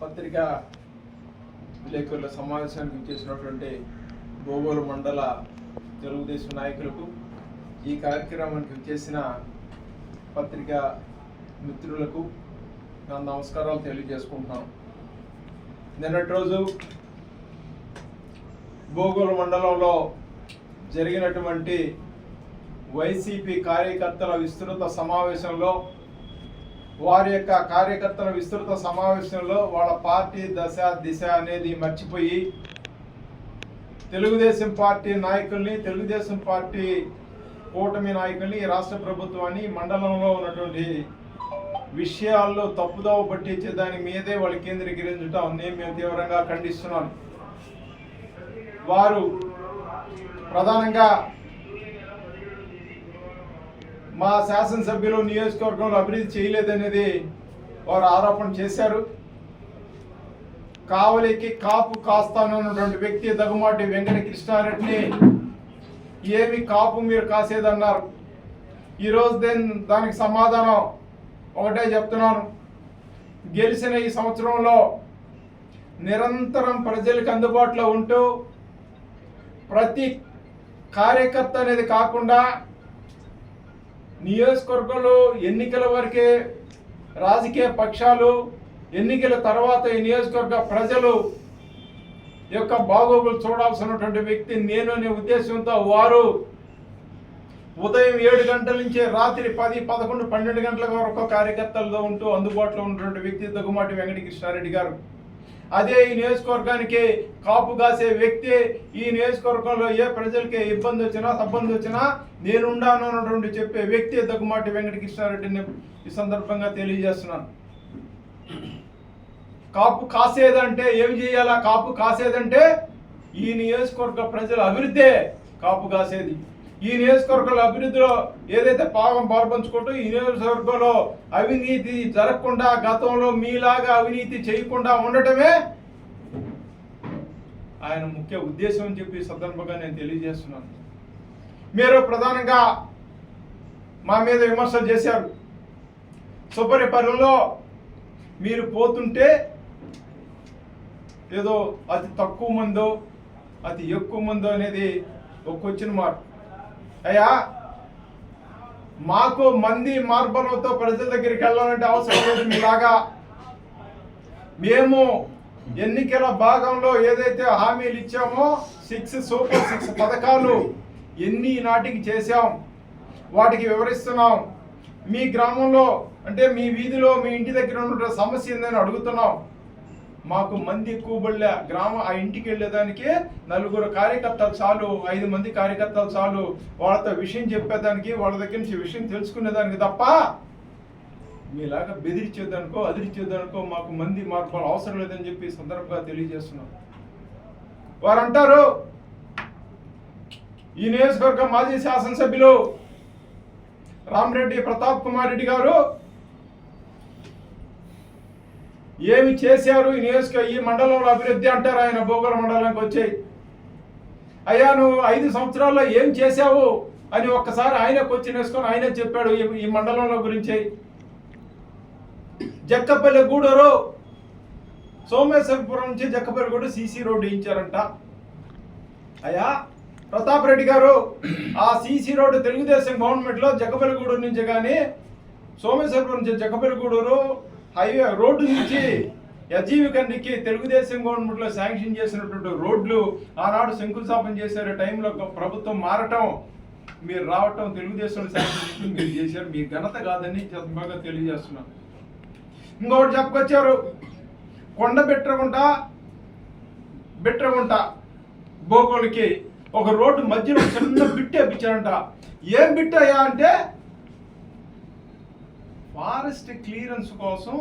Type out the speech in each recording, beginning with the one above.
పత్రికా విలేకరుల సమావేశానికి చేసినటువంటి గోగోలు మండల తెలుగుదేశం నాయకులకు ఈ కార్యక్రమానికి చేసిన పత్రికా మిత్రులకు నా నమస్కారాలు తెలియజేసుకుంటున్నాను. నిన్నటి రోజు గోగోలు మండలంలో జరిగినటువంటి వైసీపీ కార్యకర్తల విస్తృత సమావేశంలో వారి యొక్క కార్యకర్తల విస్తృత సమావేశంలో వాళ్ళ పార్టీ దశ దిశ అనేది మర్చిపోయి తెలుగుదేశం పార్టీ నాయకుల్ని తెలుగుదేశం పార్టీ కూటమి నాయకుల్ని రాష్ట్ర ప్రభుత్వాన్ని మండలంలో ఉన్నటువంటి విషయాల్లో తప్పుదోవ పట్టించే దాని మీదే వాళ్ళు కేంద్రీకరించడం నేను మేము తీవ్రంగా ఖండిస్తున్నాను వారు ప్రధానంగా మా శాసనసభ్యులు నియోజకవర్గంలో అభివృద్ధి చేయలేదనేది వారు ఆరోపణ చేశారు. కావలికి కాపు కాస్తానన్నటువంటి వ్యక్తి దగ్గుమాటి వెంకట కృష్ణారెడ్డిని ఏమి కాపు మీరు కాసేదన్నారు. ఈరోజు దేని దానికి సమాధానం ఒకటే చెప్తున్నాను. గెలిచిన ఈ సంవత్సరంలో నిరంతరం ప్రజలకు అందుబాటులో ఉంటూ ప్రతి కార్యకర్త అనేది కాకుండా నియోజకవర్గంలో ఎన్నికల వరకే రాజకీయ పక్షాలు ఎన్నికల తర్వాత ఈ నియోజకవర్గ ప్రజలు యొక్క బాగోగులు చూడాల్సినటువంటి వ్యక్తి నేను అనే ఉద్దేశంతో వారు ఉదయం ఏడు గంటల నుంచి రాత్రి పది పదకొండు పన్నెండు గంటల వరకు కార్యకర్తలతో ఉంటూ అందుబాటులో ఉన్నటువంటి వ్యక్తి దగ్గుమాటి వెంకటకృష్ణారెడ్డి గారు. అదే ఈ నియోజకవర్గానికి కాపు కాసే వ్యక్తి ఈ నియోజకవర్గంలో ఏ ప్రజలకి ఇబ్బంది వచ్చినా సబ్బంది వచ్చినా నేనుండాను అన్నటువంటి చెప్పే వ్యక్తి దగ్గుమాటి వెంకటకృష్ణారెడ్డిని ఈ సందర్భంగా తెలియజేస్తున్నాను. కాపు కాసేదంటే ఏం చేయాలా? కాపు కాసేదంటే ఈ నియోజకవర్గ ప్రజల అభివృద్ధే కాపు కాసేది. ఈ నియోజకవర్గాల అభివృద్ధిలో ఏదైతే పాపం పాల్పంచుకుంటూ ఈ నియోజకవర్గంలో అవినీతి జరగకుండా గతంలో మీలాగా అవినీతి చేయకుండా ఉండటమే ఆయన ముఖ్య ఉద్దేశం అని చెప్పి సందర్భంగా నేను తెలియజేస్తున్నాను. మీరు ప్రధానంగా మా మీద విమర్శలు చేశారు. సుపరిపాలనలో మీరు పోతుంటే ఏదో అతి తక్కువ మందో అతి ఎక్కువ మందో అనేది ఒక క్వశ్చన్ మార్క్ అయ్యా మాకు మంది మార్బలంతో ప్రజల దగ్గరికి వెళ్ళాలంటే అవసరం లేదు మీలాగా. మేము ఎన్నికల భాగంలో ఏదైతే హామీలు ఇచ్చామో సిక్స్ సూపర్ సిక్స్ పథకాలు ఎన్ని నాటికి చేశాం వాటికి వివరిస్తున్నాం. మీ గ్రామంలో అంటే మీ వీధిలో మీ ఇంటి దగ్గర ఉన్న సమస్య ఏందని అడుగుతున్నాం. మాకు మంది ఎక్కువ బళ్ళ గ్రామం ఆ ఇంటికి వెళ్ళేదానికి నలుగురు కార్యకర్తలు చాలు ఐదు మంది కార్యకర్తలు చాలు. వాళ్ళతో విషయం చెప్పేదానికి వాళ్ళ దగ్గర నుంచి విషయం తెలుసుకునేదానికి తప్ప మీలాగా బెదిరించేదానికో అదిరిచేదానికో మాకు మంది మాకు అవసరం లేదని చెప్పి సందర్భంగా తెలియజేస్తున్నాం. వారు అంటారు ఈ నియోజకవర్గ మాజీ శాసనసభ్యులు రామరెడ్డి ప్రతాప్ కుమార్ రెడ్డి గారు ఏమి చేశారు? ఈ నియోజక ఈ మండలంలో అభివృద్ధి అంటారు ఆయన భూగోళ మండలానికి వచ్చి. అయ్యా నువ్వు ఐదు సంవత్సరాల్లో ఏం చేశావు? అని ఒక్కసారి ఆయన క్వశ్చన్ వేసుకొని ఆయనే చెప్పాడు ఈ- మండలంలో గురించి. జక్కపల్లి గూడూరు సోమేశ్వరపురం నుంచి జక్కపల్లి గూడూరు సీసీ రోడ్డు ఇచ్చారంట అయ్యా ప్రతాప్ రెడ్డి గారు ఆ సీసీ రోడ్డు తెలుగుదేశం గవర్నమెంట్లో జక్కపల్లిగూడూరు నుంచి కానీ సోమేశ్వరపురం నుంచి జక్కపల్లిగూడూరు హైవే రోడ్డు నుంచి యజీవికన్నికి తెలుగుదేశం గవర్నమెంట్లో శాంక్షన్ చేసినటువంటి రోడ్లు ఆనాడు శంకుస్థాపన చేసే టైంలో ఒక ప్రభుత్వం మారటం మీరు రావటం తెలుగుదేశం శాంక్షన్ మీరు చేశారు. మీ ఘనత కాదని బాగా తెలియజేస్తున్నాను ఇంకొకటి చెప్పుకొచ్చారు. కొండ బెట్రగుంట బెట్రగుంట బోగోలుకి ఒక రోడ్డు మధ్యలో చిన్న బిట్టే పిచ్చారంట ఏం బిట్టయ్యా అంటే ఫారెస్ట్ క్లియరెన్స్ కోసం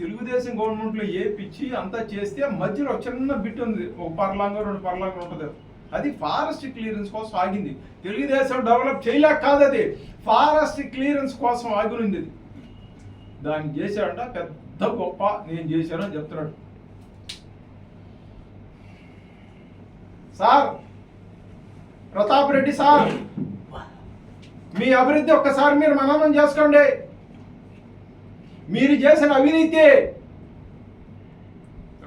తెలుగుదేశం గవర్నమెంట్లో ఏపిచ్చి అంతా చేస్తే మధ్యలో చిన్న బిట్ ఉంది. ఒక పర్లాంగ రెండు పర్లాంగం ఉంటుంది. అది ఫారెస్ట్ క్లియరెన్స్ కోసం ఆగింది. తెలుగుదేశం డెవలప్ చేయలేక కాదు అది. ఫారెస్ట్ క్లియరెన్స్ కోసం ఆగినింది. అది దాన్ని చేశాడంట పెద్ద గొప్ప నేను చేశానని చెప్తున్నాడు. సార్ ప్రతాప్ రెడ్డి సార్ మీ అభివృద్ధి ఒక్కసారి మీరు మననం చేసుకోండి. మీరు చేసిన అవినీతి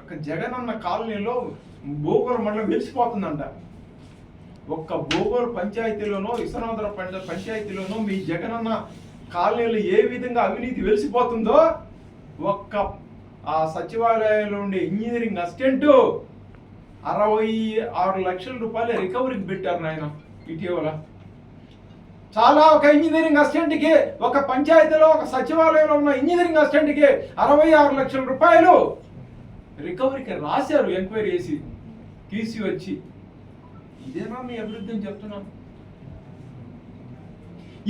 ఒక్క జగన్ అన్న కాలనీలో భూగోళ మండలం వెలిసిపోతుందంట. ఒక్క భూగోళ పంచాయతీలోనో విశ్వనాథర పంచాయతీలోనో మీ జగనన్న కాలనీలో ఏ విధంగా అవినీతి వెలిసిపోతుందో ఒక్క ఆ సచివాలయంలో ఉండే ఇంజనీరింగ్ అసిస్టెంట్ అరవై ఆరు లక్షల రూపాయలు రికవరీకి పెట్టారు నాయన ఇటీవల. చాలా ఒక ఇంజనీరింగ్ అసిస్టెంట్కి ఒక పంచాయతీలో ఒక సచివాలయంలో ఉన్న ఇంజనీరింగ్ అసిస్టెంట్కి అరవై ఆరు లక్షల రూపాయలు రికవరీకి రాశారు ఎంక్వైరీ చేసి తీసి వచ్చి. ఇదేనా మీ అభివృద్ధి అని చెప్తున్నాను.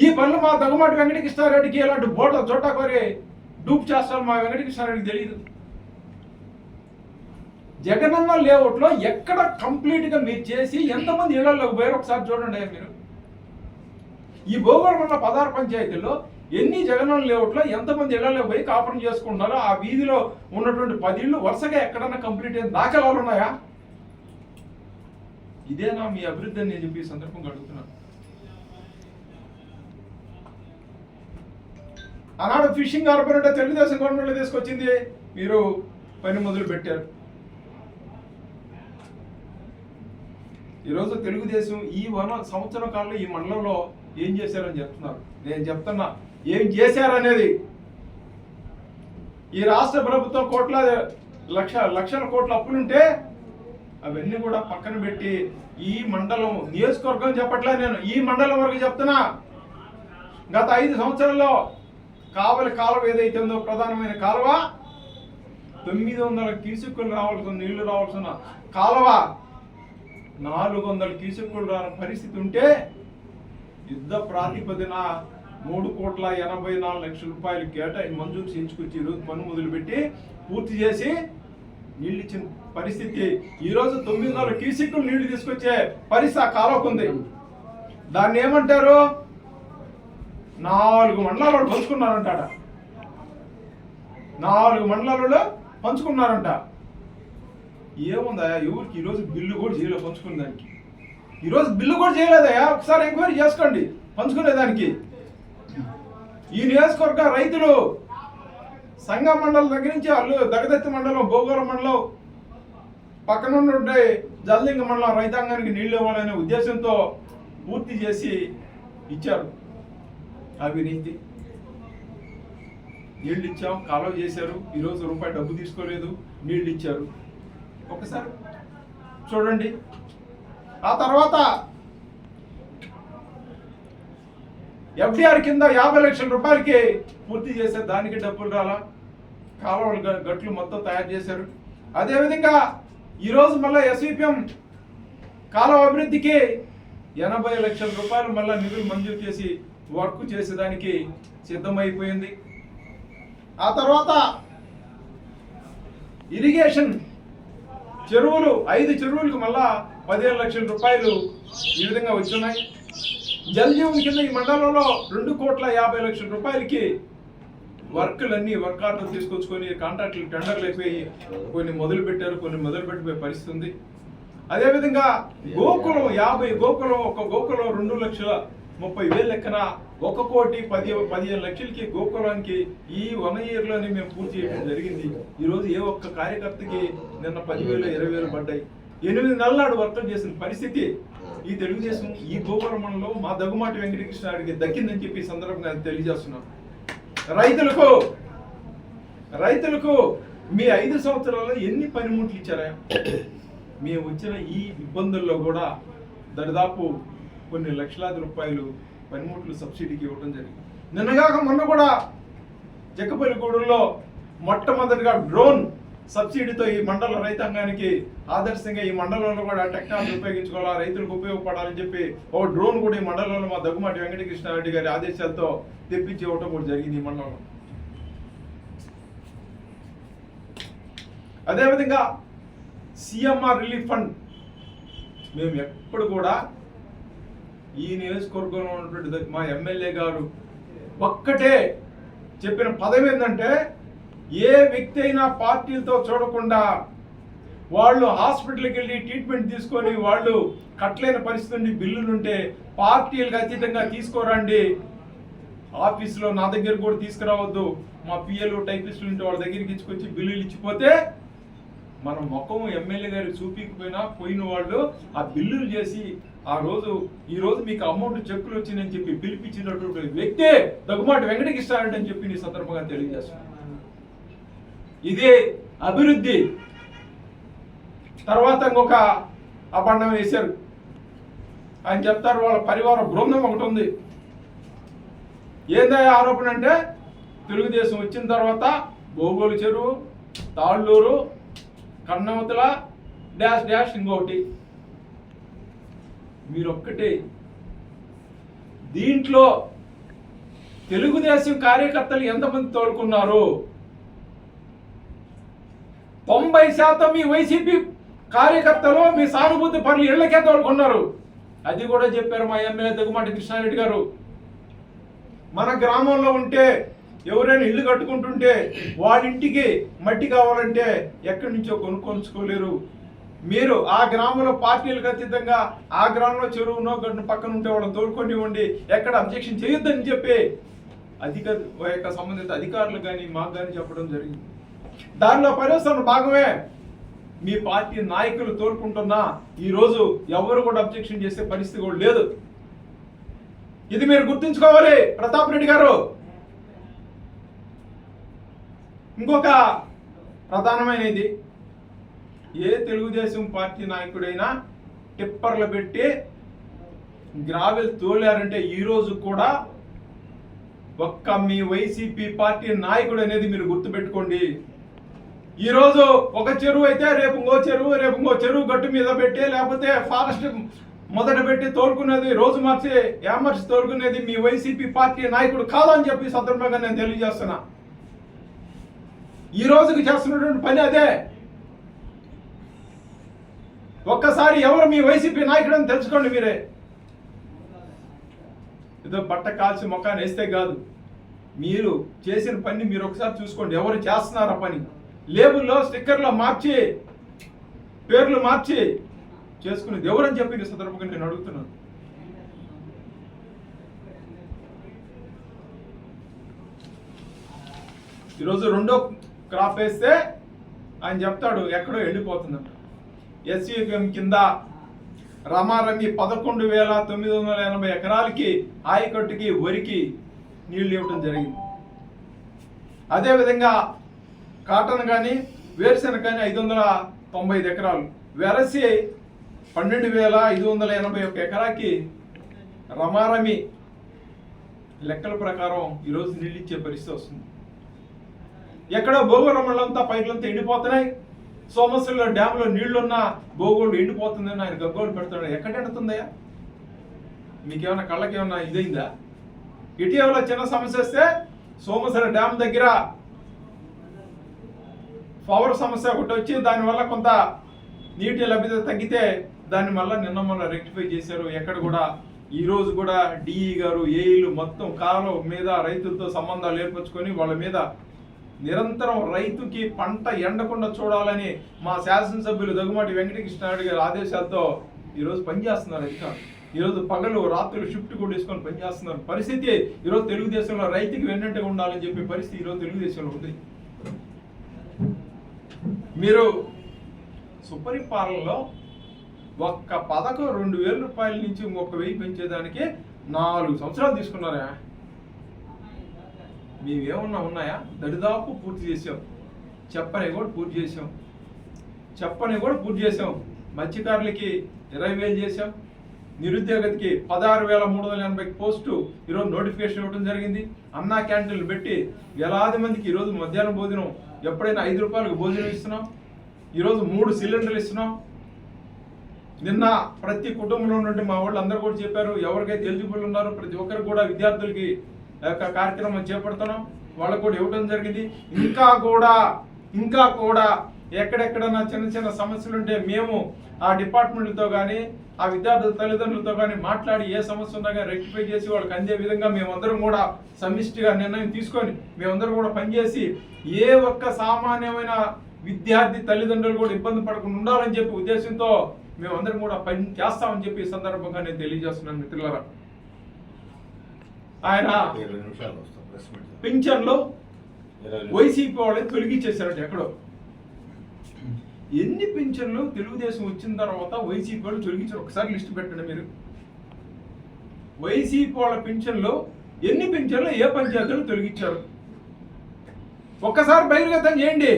ఈ పనులు మా దగ్గుమాటి వెంకటకృష్ణారెడ్డికి ఇలాంటి బోట్ల చోట కొరి డూప్ చేస్తారు మా వెంకటకృష్ణారెడ్డికి తెలియదు జగనన్న లేఅవుట్లో ఎక్కడ కంప్లీట్గా మీరు చేసి ఎంతమంది ఇళ్ళలోకి పోయారు ఒకసారి చూడండి మీరు. ఈ భూగోళం ఉన్న పదహారు పంచాయతీల్లో ఎన్ని జగనన్న లేఅవుట్లో ఎంతమంది ఇళ్ళలో పోయి కాపురం చేసుకుంటున్నారో ఆ వీధిలో ఉన్నటువంటి పది ఇళ్ళు వరుసగా ఎక్కడన్నా కంప్లీట్ అయిన దాఖలాలు ఉన్నాయా? ఇదేనా మీ అభివృద్ధి అని నేను చెప్పి సందర్భంగా అడుగుతున్నాను ఆనాడు ఫిషింగ్ హార్బర్ అంటే తెలుగుదేశం గవర్నమెంట్ తీసుకొచ్చింది. మీరు పని మొదలు పెట్టారు ఈరోజు తెలుగుదేశం ఈ వన సంవత్సరం కాలంలో ఈ మండలంలో ఏం చేశారని చెప్తున్నారు. నేను చెప్తున్నా ఏం చేశారనేది ఈ రాష్ట్ర ప్రభుత్వం కోట్ల లక్ష లక్షల కోట్ల అప్పులుంటే అవన్నీ కూడా పక్కన పెట్టి ఈ మండలం నియోజకవర్గం చెప్పట్లే నేను ఈ మండలం వరకు చెప్తున్నా. గత ఐదు సంవత్సరాల్లో కావలి కాలువ ఏదైతే ఉందో ప్రధానమైన కాలువ తొమ్మిది వందల క్యూసెక్కులు రావాల్సిన నీళ్ళు రావాల్సిన కాలువ నాలుగు వందల క్యూసెక్కులు రాని పరిస్థితి ఉంటే యుద్ధ ప్రాతిపదిన మూడు కోట్ల ఎనభై నాలుగు లక్షల రూపాయలు కేటాయి మంజూరు చేయించుకొచ్చి ఈరోజు పని మొదలుపెట్టి పూర్తి చేసి నీళ్ళు ఇచ్చిన పరిస్థితి. ఈరోజు తొమ్మిది వందల క్యూసెక్కులు నీళ్ళు తీసుకొచ్చే పరిస్థితి ఆ కాలువకు ఉంది. దాన్ని ఏమంటారు? నాలుగు మండలాలు పంచుకున్నారంట నాలుగు మండలాలలో పంచుకున్నారంట. ఏముందా ఎవరికి? ఈరోజు బిల్లు కూడా చేయలేదు పంచుకునే దానికి ఈరోజు బిల్లు కూడా చేయలేదయా ఒకసారి ఎంక్వైరీ చేసుకోండి పంచుకునే దానికి ఈ నియోజకవర్గ రైతులు సంఘ మండలం దగ్గర నుంచి అల్లు దగదత్తి మండలం భోగోళ మండలం పక్కన ఉండే జల్లింగ మండలం రైతాంగానికి నీళ్ళు ఇవ్వాలనే ఉద్దేశంతో పూర్తి చేసి ఇచ్చారు. అవినీతి నీళ్ళు ఇచ్చాం కాలువ చేశారు. ఈరోజు రూపాయి డబ్బు తీసుకోలేదు. నీళ్ళు ఇచ్చారు. ఒకసారి చూడండి. ఆ తర్వాత ఎఫ్డిఆర్ కింద యాభై లక్షల రూపాయలకి పూర్తి చేసే దానికి డబ్బులు రాలా? కాలువలు గ- గట్లు మొత్తం తయారు చేశారు. అదేవిధంగా ఈరోజు మళ్ళీ ఎస్విపిఎం కాలువ అభివృద్ధికి ఎనభై లక్షల రూపాయలు మళ్ళీ నిధులు మంజూరు చేసి వర్క్ చేసేదానికి సిద్ధమైపోయింది. ఆ తర్వాత ఇరిగేషన్ చెరువులు ఐదు చెరువులకు మళ్ళా పదిహేను లక్షల రూపాయలు ఈ విధంగా వచ్చున్నాయి జలజీవన్ కింద ఈ మండలంలో రెండు కోట్ల యాభై లక్షల రూపాయలకి వర్క్లన్నీ వర్క్ ఆర్డర్ తీసుకొచ్చుకొని కాంట్రాక్టులు టెండర్లు అయిపోయి కొన్ని మొదలు పెట్టారు కొన్ని మొదలు పెట్టిపోయే పరిస్థితి ఉంది. అదేవిధంగా గోకులం యాభై గోకులం ఒక గోకులం రెండు లక్షల ముప్పై వేలు లెక్కన ఒక కోటి పది పదిహేను లక్షలకి గోకులానికి ఈ వన్ ఇయర్లోనే మేము పూర్తి చేయడం జరిగింది. ఈరోజు ఏ ఒక్క కార్యకర్తకి నిన్న పదివేలు ఇరవై వేలు పడ్డాయి. ఎనిమిది నెలల నాడు వర్కం చేసిన పరిస్థితి. ఈ తెలుగుదేశం ఈ గోకుల మండలంలో మా దగ్గుమాటి వెంకటకృష్ణాడికి దక్కిందని చెప్పి సందర్భంగా తెలియజేస్తున్నాం రైతులకు రైతులకు మీ ఐదు సంవత్సరాల్లో ఎన్ని పనిముట్లు ఇచ్చారా? మేము వచ్చిన ఈ ఇబ్బందుల్లో కూడా దరిదాపు కొన్ని లక్షలాది రూపాయలు పనిముట్లు సబ్సిడీకి ఇవ్వడం జరిగింది. నిన్నగాక మొన్న కూడా జక్కపల్లిగూడెంలో మొట్టమొదటిగా డ్రోన్ సబ్సిడీతో ఈ మండల రైతాంగానికి ఆదర్శంగా ఈ మండలంలో కూడా టెక్నాలజీ ఉపయోగించుకోవాలా రైతులకు ఉపయోగపడాలని చెప్పి ఓ డ్రోన్ కూడా ఈ మండలంలో మా దగ్గుమాటి వెంకటకృష్ణారెడ్డి గారి ఆదేశాలతో తెప్పించి ఇవ్వటం కూడా జరిగింది ఈ మండలంలో. అదేవిధంగా సిఎంఆర్ రిలీఫ్ ఫండ్ మేము ఎప్పుడు కూడా ఈ నియోజకవర్గంలో ఉన్నటువంటి మా ఎమ్మెల్యే గారు ఒక్కటే చెప్పిన పదవి ఏంటంటే ఏ వ్యక్తి అయినా పార్టీలతో చూడకుండా వాళ్ళు హాస్పిటల్కి వెళ్ళి ట్రీట్మెంట్ తీసుకొని వాళ్ళు కట్టలేని పరిస్థితి నుండి బిల్లులు ఉంటే పార్టీలకు అతీతంగా తీసుకోరండి. ఆఫీసులో నా దగ్గర కూడా తీసుకురావద్దు. మా పిఎల్ఓ టైపిస్టులు ఉంటే వాళ్ళ దగ్గరికి ఇచ్చుకొచ్చి బిల్లులు ఇచ్చిపోతే మన ముఖం ఎమ్మెల్యే గారు చూపించకపోయినా పోయిన వాళ్ళు ఆ బిల్లులు చేసి ఆ రోజు ఈ రోజు మీకు అమౌంట్ చెక్కులు వచ్చిందని చెప్పి పిలిపించినటువంటి వ్యక్తే దగ్గుమాటి వెంకటకృష్ణారెడ్డి అని చెప్పి నీ సందర్భంగా తెలియజేస్తున్నాను ఇదే అభివృద్ధి. తర్వాత ఇంకొక అబండం వేశారు. ఆయన చెప్తారు వాళ్ళ పరివార బృందం ఒకటి ఉంది. ఏందా ఆరోపణ అంటే తెలుగుదేశం వచ్చిన తర్వాత గోగోలు చెరువు తాళ్ళూరు కన్నవతల డాష్ డాష్ ఇంకొకటి మీరొక్కటే. దీంట్లో తెలుగుదేశం కార్యకర్తలు ఎంతమంది తోడుకున్నారు? తొంభై శాతం మీ వైసీపీ కార్యకర్తలు మీ సానుభూతి పనులు ఇళ్ళకే తోడుకున్నారు. అది కూడా చెప్పారు మా ఎమ్మెల్యే దగ్గుమాటి కృష్ణారెడ్డి గారు. మన గ్రామంలో ఉంటే ఎవరైనా ఇల్లు కట్టుకుంటుంటే వాళ్ళ ఇంటికి మట్టి కావాలంటే ఎక్కడి నుంచో కొనుక్కొంచుకోలేరు మీరు ఆ గ్రామంలో పార్టీలకు అతీతంగా ఆ గ్రామంలో చెరువునో గడ్డు పక్కన ఉంటే వాళ్ళని తోడుకొనివ్వండి ఎక్కడ అబ్జెక్షన్ చేయొద్దని చెప్పి అధిక యొక్క సంబంధిత అధికారులు కానీ మాకు కానీ చెప్పడం జరిగింది. దానిలో పరిశ్రమ భాగమే మీ పార్టీ నాయకులు తోడుకుంటున్నా ఈరోజు ఎవరు కూడా అబ్జెక్షన్ చేసే పరిస్థితి కూడా లేదు. ఇది మీరు గుర్తుంచుకోవాలి ప్రతాప్ రెడ్డి గారు. ఇంకొక ప్రధానమైనది ఏ తెలుగుదేశం పార్టీ నాయకుడైనా టిప్పర్లు పెట్టి గ్రావెల్ తోలారంటే ఈరోజు కూడా ఒక్క మీ వైసీపీ పార్టీ నాయకుడు అనేది మీరు గుర్తుపెట్టుకోండి. ఈరోజు ఒక చెరువు అయితే రేపు ఇంకో చెరువు రేపు ఇంకో చెరువు గట్టు మీద పెట్టి లేకపోతే ఫారెస్ట్ మొదట పెట్టి తోడుకునేది రోజు మార్చి యామర్చి తోలుకునేది మీ వైసీపీ పార్టీ నాయకుడు కాదని చెప్పి సందర్భంగా నేను తెలియజేస్తున్నా. ఈ రోజుకి చేస్తున్నటువంటి పని అదే. ఒక్కసారి ఎవరు మీ వైసీపీ నాయకుడు అని తెలుసుకోండి మీరే. ఏదో బట్ట కాల్చి మొక్కాన్ని వేస్తే కాదు. మీరు చేసిన పని మీరు ఒకసారి చూసుకోండి. ఎవరు చేస్తున్నారా పని? లేబుల్లో స్టిక్కర్లో మార్చి పేర్లు మార్చి చేసుకునేది ఎవరని చెప్పి ఈ సందర్భంగా నేను అడుగుతున్నాను. ఈరోజు రెండో క్రాప్ వేస్తే ఆయన చెప్తాడు ఎక్కడో వెళ్ళిపోతుందంట ఎస్యూఎం కింద రమారమి పదకొండు వేల తొమ్మిది వందల ఎనభై ఎకరాలకి ఆయకట్టుకి వరికి నీళ్ళు ఇవ్వడం జరిగింది. అదేవిధంగా కాటన్ కానీ వేరుశెనగ కానీ ఐదు వందల తొంభై ఐదు ఎకరాలు. వెరసి పన్నెండు వేల ఐదు వందల ఎనభై ఒక ఎకరాకి రమారమి లెక్కల ప్రకారం ఈరోజు నీళ్ళు ఇచ్చే పరిస్థితి వస్తుంది. ఎక్కడో భోగోళ మండలంతా పైర్లంతా ఎండిపోతున్నాయి. సోమశిలో డ్యాంలో నీళ్ళున్న భోగోళ్ళు ఎండిపోతుందని ఆయన గగ్గోలు పెడుతున్నాడు. ఎక్కడ ఎండుతుందయ్యా? మీకేమైనా కళ్ళకి ఏమైనా ఇదైందా? ఇటీవల చిన్న సమస్య వస్తే సోమశిల డ్యామ్ దగ్గర పవర్ సమస్య ఒకటి వచ్చి దానివల్ల కొంత నీటి లభ్యత తగ్గితే దాన్ని మళ్ళీ నిన్న మొన్న రెక్టిఫై చేశారు. ఎక్కడ కూడా ఈ రోజు కూడా డిఈ గారు ఏఈలు మొత్తం కాలం మీద రైతులతో సంబంధాలు ఏర్పరచుకొని వాళ్ళ మీద నిరంతరం రైతుకి పంట ఎండకుండా చూడాలని మా శాసనసభ్యులు దగ్గుమాటి వెంకటకృష్ణారెడ్డి గారి ఆదేశాలతో ఈరోజు పనిచేస్తున్నారు అధికారులు ఈరోజు పగలు రాత్రులు షిఫ్ట్ కూడా పనిచేస్తున్నారు. పరిస్థితి ఈరోజు తెలుగుదేశంలో రైతుకి వెన్నట్టుగా ఉండాలని చెప్పే పరిస్థితి ఈరోజు తెలుగుదేశంలో ఉంది. మీరు సుపరిపాలనలో ఒక్క పథకం రెండు వేల రూపాయల నుంచి ఇంకొక వెయ్యి పెంచేదానికి నాలుగు సంవత్సరాలు తీసుకున్నారా? మేమేమన్నా ఉన్నాయా? దరిదాపు పూర్తి చేసాం చెప్పని కూడా పూర్తి చేసాం చెప్పని కూడా పూర్తి చేసాం మత్స్యకారులకి ఇరవై వేలు చేసాం నిరుద్యోగతికి పదహారు వేల మూడు వందల ఎనభై పోస్టు ఈరోజు నోటిఫికేషన్ ఇవ్వడం జరిగింది. అన్నా క్యాంటీన్లు పెట్టి వేలాది మందికి ఈరోజు మధ్యాహ్నం భోజనం ఎప్పుడైనా ఐదు రూపాయలకు భోజనం ఇస్తున్నాం. ఈరోజు మూడు సిలిండర్లు ఇస్తున్నాం. నిన్న ప్రతి కుటుంబంలో నుండి మా వాళ్ళు అందరూ కూడా చెప్పారు. ఎవరికైతే ఎలిజిబుల్ ఉన్నారో ప్రతి ఒక్కరికి కూడా విద్యార్థులకి యొక్క కార్యక్రమం చేపడుతున్నాం. వాళ్ళకు కూడా ఇవ్వడం జరిగింది. ఇంకా కూడా ఇంకా కూడా ఎక్కడెక్కడన్నా చిన్న చిన్న సమస్యలు ఉంటే మేము ఆ డిపార్ట్మెంట్లతో కానీ ఆ విద్యార్థుల తల్లిదండ్రులతో కానీ మాట్లాడి ఏ సమస్య ఉన్నా కానీ రెక్టిఫై చేసి వాళ్ళకి అందే విధంగా మేమందరం కూడా సమిష్టిగా నిర్ణయం తీసుకొని మేమందరం కూడా పనిచేసి ఏ ఒక్క సామాన్యమైన విద్యార్థి తల్లిదండ్రులు కూడా ఇబ్బంది పడకుండా ఉండాలని చెప్పి ఉద్దేశంతో మేమందరం కూడా పని చేస్తామని చెప్పి ఈ సందర్భంగా నేను తెలియజేస్తున్నాను మిత్రులారా. ఆయన పింఛన్లో వైసీపీ వాళ్ళని తొలగించేశారట ఎక్కడో. ఎన్ని పింఛన్లు తెలుగుదేశం వచ్చిన తర్వాత వైసీపీ వాళ్ళు తొలగించారు? ఒకసారి లిస్ట్ పెట్టండి మీరు. వైసీపీ వాళ్ళ పింఛన్లో ఎన్ని పింఛన్లు ఏ పంచాయతీలు తొలగించారు? ఒక్కసారి బహిర్గతం చేయండి.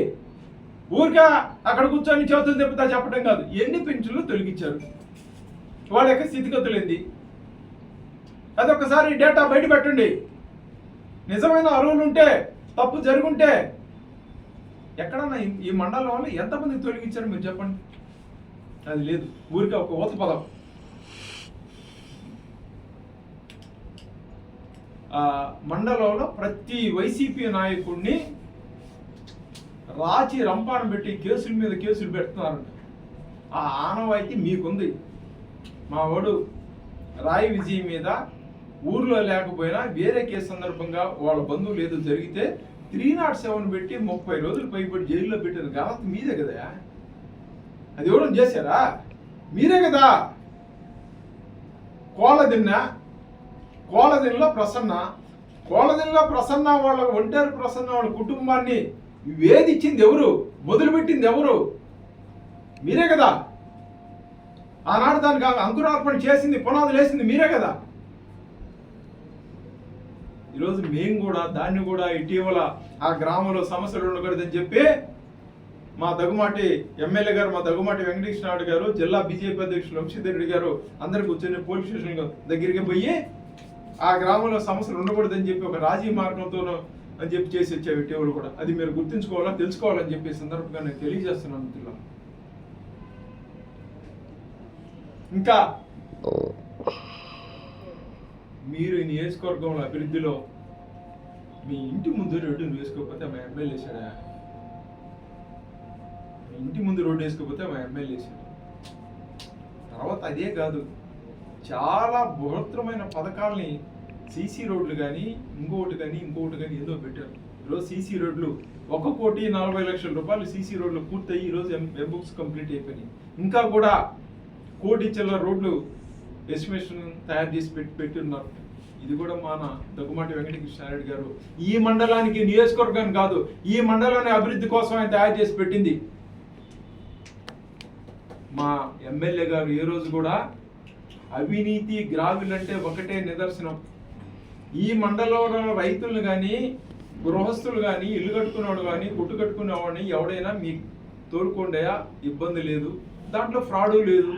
ఊరిగా అక్కడ కూర్చొని చేతులు తిప్పుతా చెప్పడం కాదు. ఎన్ని పింఛన్లు తొలగించారు? వాళ్ళ యొక్క స్థితిగతులు ఏంది? అది ఒకసారి డేటా బయట పెట్టండి. నిజమైన అరువులు ఉంటే తప్పు జరుగుంటే ఎక్కడన్నా ఈ- మండలంలో మండలం వాళ్ళు ఎంతమంది తొలగించారు మీరు చెప్పండి. అది లేదు. ఊరికే ఒక ఊత పదం. మండలంలో ప్రతి వైసీపీ నాయకుడిని రాచి రంపాన పెట్టి కేసుల మీద కేసులు పెడుతున్నారంట. ఆ ఆనవాయితీ మీకుంది. మా వాడు రాయి విజయ్ మీద ఊర్లో లేకపోయినా వేరే కేసు సందర్భంగా వాళ్ళ బంధువులు ఏదో జరిగితే త్రీ నాట్ సెవెన్ పెట్టి ముప్పై రోజులు పైబడి జైల్లో పెట్టిన ఘనత మీదే కదా? అది ఎవరు చేశారా? మీరే కదా? కోలదిన్న కోలదిన్నలో ప్రసన్న కోలదిన్నలో ప్రసన్న వాళ్ళ ఒంటరి ప్రసన్న వాళ్ళ కుటుంబాన్ని వేధించింది ఎవరు? మొదలుపెట్టింది ఎవరు? మీరే కదా? ఆనాడు దానికి అంకురార్పణ చేసింది పునాదులు వేసింది మీరే కదా? ఈరోజు మేము కూడా దాన్ని కూడా ఇటీవల ఆ గ్రామంలో సమస్యలు ఉండకూడదని చెప్పి మా దగ్గుమాటి ఎమ్మెల్యే గారు మా దగ్గుమాటి వెంకటేశ్వర నాయుడు గారు జిల్లా బీజేపీ అధ్యక్షులు వంశీధర్ రెడ్డి గారు అందరు కూర్చొని పోలీస్ స్టేషన్ దగ్గరికి పోయి ఆ గ్రామంలో సమస్యలు ఉండకూడదని చెప్పి ఒక రాజీ మార్గంతో అని చెప్పి చేసి వచ్చావు ఇటీవల కూడా. అది మీరు గుర్తుంచుకోవాలా తెలుసుకోవాలని చెప్పి సందర్భంగా నేను తెలియజేస్తున్నాను మిత్రులు ఇంకా మీరు ఈ నియోజకవర్గంలో అభివృద్ధిలో మీ ఇంటి ముందు రోడ్డు వేసుకోకపోతే మా ఎమ్మెల్యే వేసాడా మీ ఇంటి ముందు రోడ్డు వేసుకోకపోతే మా ఎమ్మెల్యే వేసాడు తర్వాత అదే కాదు చాలా బృహత్తరమైన పథకాల్ని సీసీ రోడ్లు కానీ ఇంకొకటి కానీ ఇంకొకటి కానీ ఏదో పెట్టారు. ఈరోజు సీసీ రోడ్లు ఒక కోటి నలభై లక్షల రూపాయలు సీసీ రోడ్లు పూర్తయి ఈరోజు ఎం బుక్స్ కంప్లీట్ అయిపోయినాయి. ఇంకా కూడా కోటి చిల్లర రోడ్లు డెస్టినేషన్ తయారు చేసి పెట్టి పెట్టున్నారు ఇది కూడా మన దగ్గుమాటి వెంకటకృష్ణారెడ్డి గారు. ఈ మండలానికి నియోజకవర్గం కాదు ఈ మండలాన్ని అభివృద్ధి కోసం ఆయన తయారు చేసి పెట్టింది. మా ఎమ్మెల్యే గారు ఏ రోజు కూడా అవినీతి గ్రావిల్ ఒకటే నిదర్శనం. ఈ మండలంలో రైతులు కానీ గృహస్థులు కానీ ఇల్లు కట్టుకునేవాడు కానీ గుట్టు కట్టుకునేవాడిని ఎవడైనా మీకు తోడుకోండియా ఇబ్బంది లేదు. దాంట్లో ఫ్రాడు లేదు.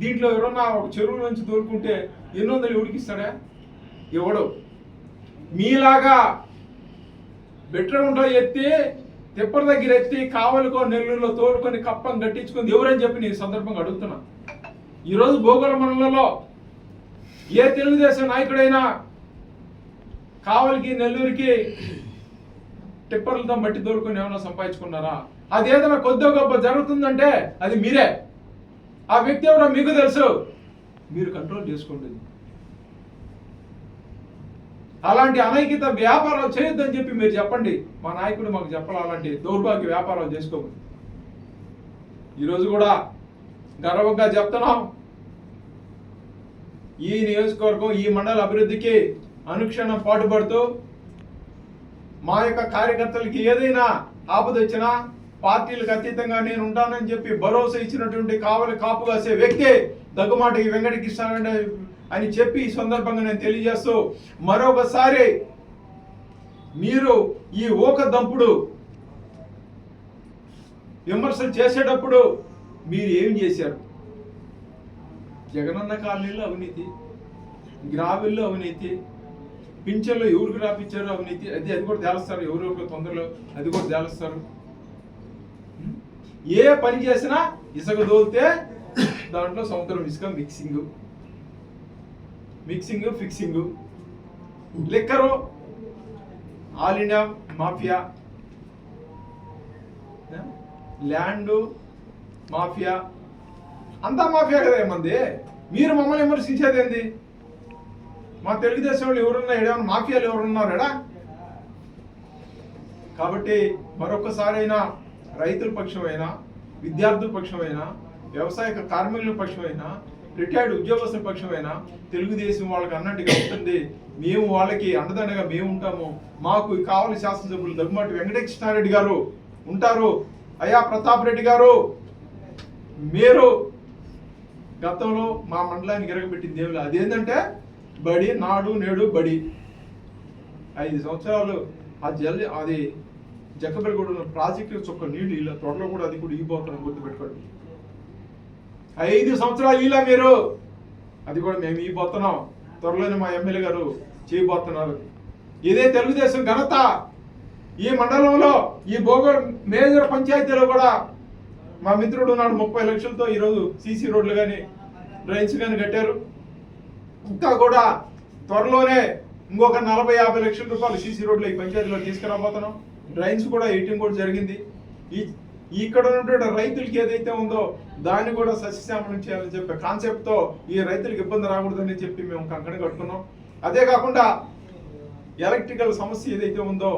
దీంట్లో ఎవరన్నా ఒక చెరువు నుంచి తోలుకుంటే ఎన్ని వందలు ఎవడికి ఎవడు. మీలాగా బెట్రగుంట ఎత్తి తిప్పల దగ్గర ఎత్తి కావలికో నెల్లూరులో తోలుకొని కప్పం కట్టించుకుంది ఎవరని చెప్పి నేను సందర్భంగా అడుగుతున్నా. ఈరోజు భూగోళ మండలంలో ఏ తెలుగుదేశం నాయకుడైనా కావలికి నెల్లూరుకి టిప్పర్లతో మట్టి తోలుకొని ఏమైనా సంపాదించుకున్నారా? అది ఏదైనా కొద్దో గొప్ప జరుగుతుందంటే అది మీరే. ఆ వ్యక్తి ఎవరో మీకు తెలుసు. మీరు కంట్రోల్ చేసుకోండి. అలాంటి అనైక్యత వ్యాపారాలు చేయొద్దని చెప్పి మీరు చెప్పండి. మా నాయకుడు మాకు చెప్పాలి అలాంటి దౌర్భాగ్య వ్యాపారాలు చేసుకోమని. ఈరోజు కూడా గర్వంగా చెప్తున్నాం. ఈ నియోజకవర్గం ఈ మండల అభివృద్ధికి అనుక్షణం పాటుపడుతూ మా యొక్క కార్యకర్తలకి ఏదైనా ఆపదొచ్చినా పార్టీలకు అతీతంగా నేను ఉంటానని చెప్పి భరోసా ఇచ్చినటువంటి కావలి కాపు కాసే వ్యక్తే దగ్గుమాటి వెంకటకృష్ణ అని చెప్పి ఈ సందర్భంగా నేను తెలియజేస్తూ మరొకసారి మీరు ఈ ఊక దంపుడు విమర్శలు చేసేటప్పుడు మీరు ఏం చేశారు? జగనన్న కాలనీలో అవినీతి గ్రావిల్లో అవినీతి పింఛన్లో ఎవరికి రాపిచ్చారు అవినీతి అది అది కూడా తేలుస్తారు ఎవరెవరికి తొందరలో అది కూడా తేలుస్తారు. ఏ పని చేసినా ఇసుక దోలితే దాంట్లో సముద్రం ఇసుక mixing mixing fixing liquor all India mafia land mafia అంతా మాఫియా కదా ఏమంది? మీరు మమ్మల్ని విమర్శించేది ఏంది? మా తెలుగుదేశం వాళ్ళు ఎవరున్నా ఏమైనా మాఫియాలు ఎవరున్నారు ఎడా కాబట్టి మరొకసారైనా రైతుల పక్షమైనా విద్యార్థుల పక్షమైనా వ్యవసాయ కార్మికుల పక్షమైనా రిటైర్డ్ ఉద్యోగస్తుల పక్షమైనా తెలుగుదేశం వాళ్ళకి అన్నట్టుగా ఉంటుంది మేము వాళ్ళకి అండదండగా మేము ఉంటాము. మాకు కావలి శాసనసభ్యులు దగ్గుమాటి వెంకటకృష్ణారెడ్డి గారు ఉంటారు. అయ్యా ప్రతాప్ రెడ్డి గారు మీరు గతంలో మా మండలానికి ఎరగబెట్టింది ఏమి లేదు. అదేంటంటే బడి నాడు నేడు బడి. ఐదు సంవత్సరాలు ఆ జల్ అది జక్కబెల్గూడ ప్రాజెక్టు చొక్క నీళ్ళు ఇలా త్వరలో కూడా అది కూడా ఇగిపోతాను గుర్తుపెట్టుకోండి ఐదు సంవత్సరాలు ఇలా మీరు. అది కూడా మేము ఇగిపోతున్నాం త్వరలోనే మా ఎమ్మెల్యే గారు చేయబోతున్నారు. ఇదే తెలుగుదేశం ఘనత. ఈ మండలంలో ఈ భోగోల్ మేజర్ పంచాయతీలో కూడా మా మిత్రుడు నాడు ముప్పై లక్షలతో ఈరోజు సీసీ రోడ్లు కానీ డ్రైన్స్ కానీ కట్టారు. ఇంకా కూడా త్వరలోనే ఇంకొక నలభై యాభై లక్షల రూపాయలు సీసీ రోడ్లు ఈ పంచాయతీలో తీసుకురాబోతున్నాం. రైన్స్ కూడా వేయటం కూడా జరిగింది. ఈ ఇక్కడ ఉన్నటువంటి రైతులకి ఏదైతే ఉందో దాన్ని కూడా సస్యశ్యామలం చేయాలని చెప్పే కాన్సెప్ట్తో ఈ రైతులకు ఇబ్బంది రాకూడదని చెప్పి మేము కంకణ కట్టుకున్నాం. అదే కాకుండా ఎలక్ట్రికల్ సమస్య ఏదైతే ఉందో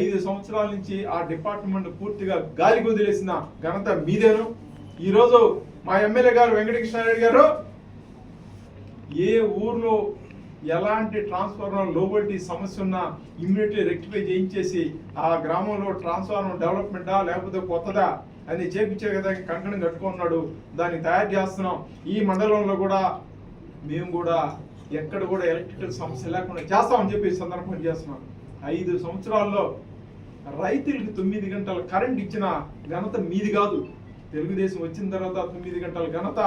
ఐదు సంవత్సరాల నుంచి ఆ డిపార్ట్మెంట్ పూర్తిగా గాలి వదిలేసిన ఘనత మీదేను. ఈరోజు మా ఎమ్మెల్యే గారు వెంకటకృష్ణారెడ్డి గారు ఏ ఊర్లో ఎలాంటి ట్రాన్స్ఫార్మర్లో సమస్య ఉన్నా ఇమ్మీడియట్లీ రెక్టిఫై చేయించేసి ఆ గ్రామంలో ట్రాన్స్ఫార్మర్ డెవలప్మెంటా లేకపోతే కొత్తదా అని చేపించే కదా కంకణం కట్టుకున్నాడు. దాన్ని తయారు చేస్తున్నాం. ఈ మండలంలో కూడా మేము కూడా ఎక్కడ కూడా ఎలక్ట్రికల్ సమస్య లేకుండా చేస్తామని చెప్పి సందర్భం చేస్తున్నాం. ఐదు సంవత్సరాల్లో రైతులకి తొమ్మిది గంటల కరెంట్ ఇచ్చిన ఘనత మీది కాదు. తెలుగుదేశం వచ్చిన తర్వాత తొమ్మిది గంటల ఘనత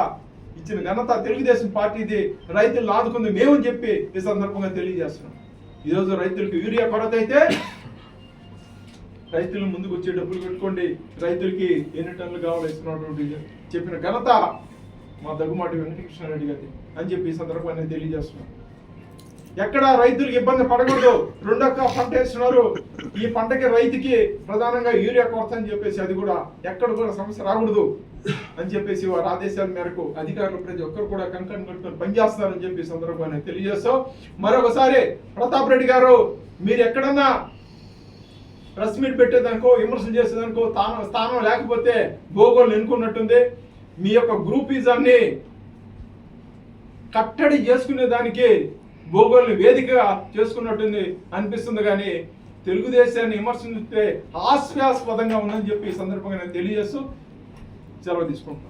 ఇచ్చిన ఘనత తెలుగుదేశం పార్టీది రైతులు ఆదుకుంది మేమని చెప్పి ఈ సందర్భంగా తెలియజేస్తున్నాం. ఈరోజు రైతులకు యూరియా కొరత అయితే రైతులు ముందుకు వచ్చే డబ్బులు పెట్టుకోండి రైతులకి ఎన్ని టన్నులు కావాలి ఇస్తున్నటువంటి చెప్పిన ఘనత మా దగ్గుమాటి వెంకటకృష్ణారెడ్డి గారి అని చెప్పి ఈ సందర్భంగా తెలియజేస్తున్నాం. ఎక్కడ రైతులకు ఇబ్బంది పడకూడదు. రెండొక్క పంట వేస్తున్నారు. ఈ పంటకి రైతుకి ప్రధానంగా యూరియా కొరత అని చెప్పేసి అది కూడా ఎక్కడ కూడా సమస్య రాకూడదు. అని చెప్పేసి వారి ఆదేశాల మేరకు అధికారులు ప్రతి ఒక్కరు కూడా కంకణం కట్టుకొని పనిచేస్తారని చెప్పి సందర్భాన్ని తెలియజేస్తాం మరొకసారి ప్రతాప్ రెడ్డి గారు మీరు ఎక్కడన్నా ప్రెస్ మీట్ పెట్టేదానికో విమర్శలు చేసేదానికో స్థానం స్థానం లేకపోతే గోగోలు ఎన్నుకున్నట్టుంది. మీ యొక్క గ్రూపిజాన్ని కట్టడి చేసుకునే దానికి భూగోల్ని వేదికగా చేసుకున్నట్టుంది అనిపిస్తుంది కానీ తెలుగుదేశాన్ని విమర్శించే హాస్యాస్పదంగా ఉందని చెప్పి ఈ సందర్భంగా నేను తెలియజేస్తూ సెలవు తీసుకుంటున్నాను